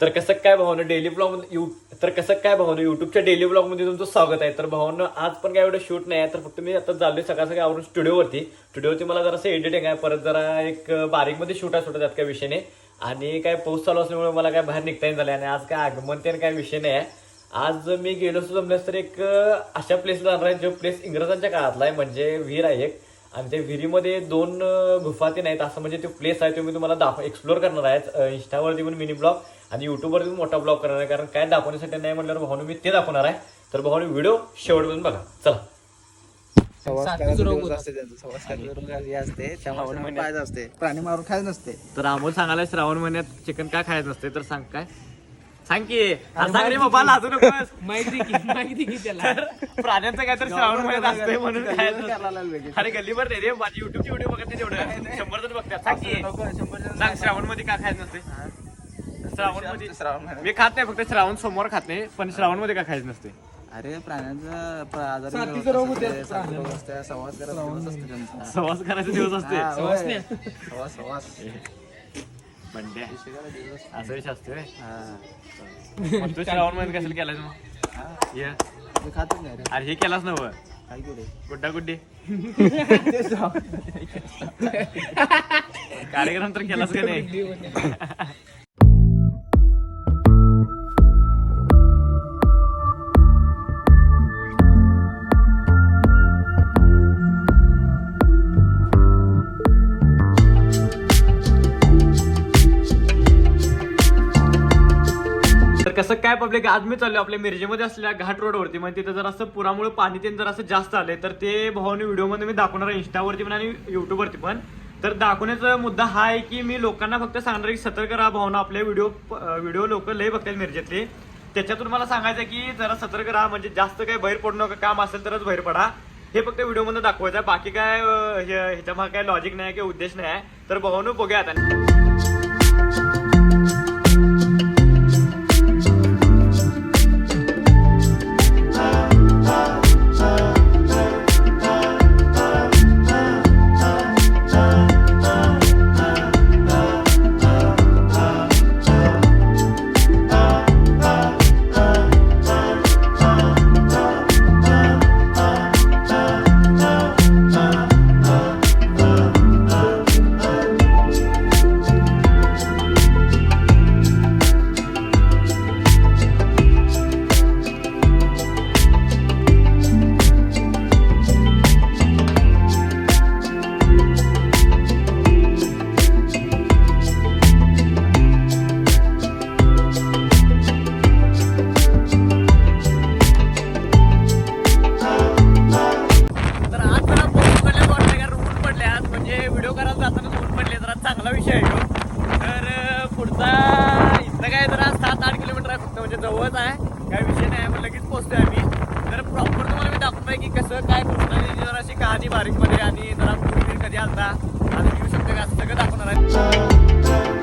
तर कसं काय भावना डेली ब्लॉग यू तर कसं काय भावना युट्यूबच्या डेली ब्लॉगमध्ये तुमचं स्वागत आहे? तर भावना आज पण काय एवढं शूट नाही आहे. तर फक्त मी आता चाललोय सकाळ सकाळ आवरून स्टुडिओवरती स्टुडिओवरती मला जरासं एडिटिंग आहे. परत जरा एक बारीकमध्ये शूट आहे सोडा त्यात काय विषय नाही. आणि काय पाऊस चालू असल्यामुळे मला काय बाहेर निघता येईल झालं आणि आज काय आगमन ते काय विषय नाही आहे. आज मी गेलो असतो जमल्यास तर एक अशा प्लेसला जाणार आहे जो प्लेस इंग्रजांच्या काळातला आहे. म्हणजे विहीर आहे एक. आणि त्या विहिरीमध्ये दोन अं, नाहीत. असं म्हणजे तो प्लेस आहे तो मी तुम्हाला दाखव एक्सप्लोर करणार आहे. इंस्टावरती पण मिनी ब्लॉग आणि युट्यूबवरती मोठा ब्लॉग करणार आहे कारण काय दाखवण्यासाठी नाही म्हटल्यावर भाऊन मी ते दाखवणार आहे. तर भाऊन व्हिडिओ शेवटपर्यंत बघा. चला. हे प्राणी मारून खायचं नसते. तर अमोल सांगायला श्रावण महिन्यात चिकन का खायचं नसते? तर सांग काय? सांग की. अरे सांग रे बाबा लाजू नकोस. माहिती की माहिती की त्याला. तर प्राण्यांचं काय तर श्रावण महिन्यात असते म्हणून अरे गल्लीभर नाही रे माझी युट्यूबचे व्हिडिओ बघत नाही तेवढं. शंभर जण बघतात. सांग की. सांग श्रावणमध्ये का खायचं नसते श्रावणमध्ये श्रावण महिन्यात. मी खात नाही फक्त श्रावण सोमवार खात नाही पण श्रावणमध्ये का खायचं नसते अरे प्राण्यांचा प- आजारी साथीचं रोग होते. असते, साथीचं रोग असते संवासकाराचा दिवस असते त्यांचा सवास करायचे दिवस असते हा, होय. संवासने. संवास संवास बंड्या शिकायला दिवस असते. असं विषय असते व्हय. हा. मग तू श्रावण कशाला केलाय मग हा. ये मी खातच नाही रे अरे हे केलास नव काय केले गुड्डा गुड्डी कार्यक्रम तर केलास का नाही कसं काय पब्लिक आज मी चाललो आपल्या मिरजेमध्ये असलेल्या घाट रोडवरती. म्हणजे तिथं जर असं पुरामुळे पाणी ते जर असं जास्त आले तर ते भावाने व्हिडिओमध्ये मी दाखवणार आहे इंस्टावरती पण आणि युट्यूबवरती पण. तर दाखवण्याचा मुद्दा हा आहे की मी लोकांना फक्त सांगणार की सतर्क राहा भावना आपले व्हिडिओ व्हिडिओ लोक लय बघतात मिरजेतले. त्याच्यातून मला सांगायचं आहे की जरा सतर्क राहा म्हणजे जास्त काही बाहेर पडू नका काम असेल तरच बाहेर पडा. हे फक्त व्हिडिओमध्ये दाखवायचं आहे. बाकी काय अं, हे- काय लॉजिक नाही किंवा उद्देश नाही आहे. तर भावनो बघूया आता. पडले चांगला विषय आहे. तर पुढचा इथं काय जरा सात आठ किलोमीटर आहे फक्त म्हणजे जवळच आहे. काय विषय नाही आहे पण लगेच आहे आम्ही. तर प्रॉपर तुम्हाला मी दाखवतोय की कसं काय कृष्णाची जरा अशी कहाणी बारीकमध्ये आणि जरा कधी आलता आणि येऊ शकतं का? असं सगळं दाखवणार आहे.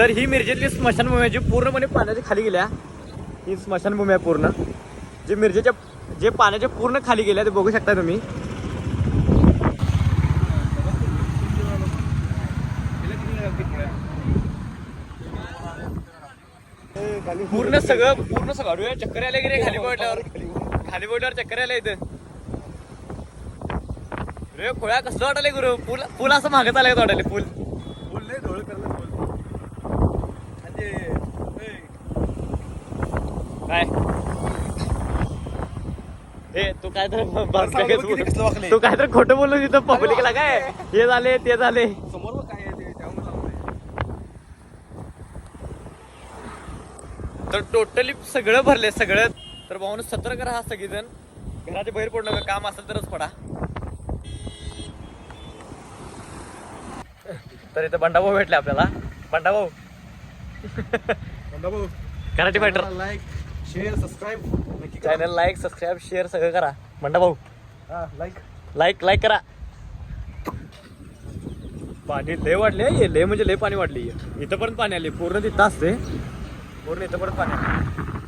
तर ही मिरजेतली स्मशानभूमी आहे जी पूर्णपणे पाण्याच्या खाली गेल्या. ही स्मशानभूमी आहे पूर्ण. जे मिरजेच्या जे पाण्याच्या पूर्ण खाली गेल्या ते बघू शकता तुम्ही. पूर्ण सगळं पूर्ण सगळं. चक्कर आले गेले खाली पडल्यावर खाली पडल्यावर चक्कर आले इथं. रे खोळ्या कसं वाटायला गुरु? पूल पूल असं मागत आलाय वाटायला पूल. काय? हे तू काय तर तू काय तर खोटं बोललो तिथं पब्लिकला काय? हे झाले ते झाले. समोर काय. तर टोटली सगळं भरले सगळं. तर भाऊन सतर्क राहा सगळेजण. घराच्या बाहेर पडू नका काम असेल तरच पडा. तर इथं बंडाभाऊ भेटले आपल्याला. Bandabhau karate fighter like share subscribe नक्की चॅनल लाईक सबस्क्राईब शेअर सगळं करा. बंडाभाऊ हा लाईक लाईक लाईक करा. पाणी लय वाढले हे लय म्हणजे लय पाणी वाढली. इथं पर्यंत पाणी आले. पूर्ण तिथं असते. पूर्ण इथं पर्यंत पाणी आले.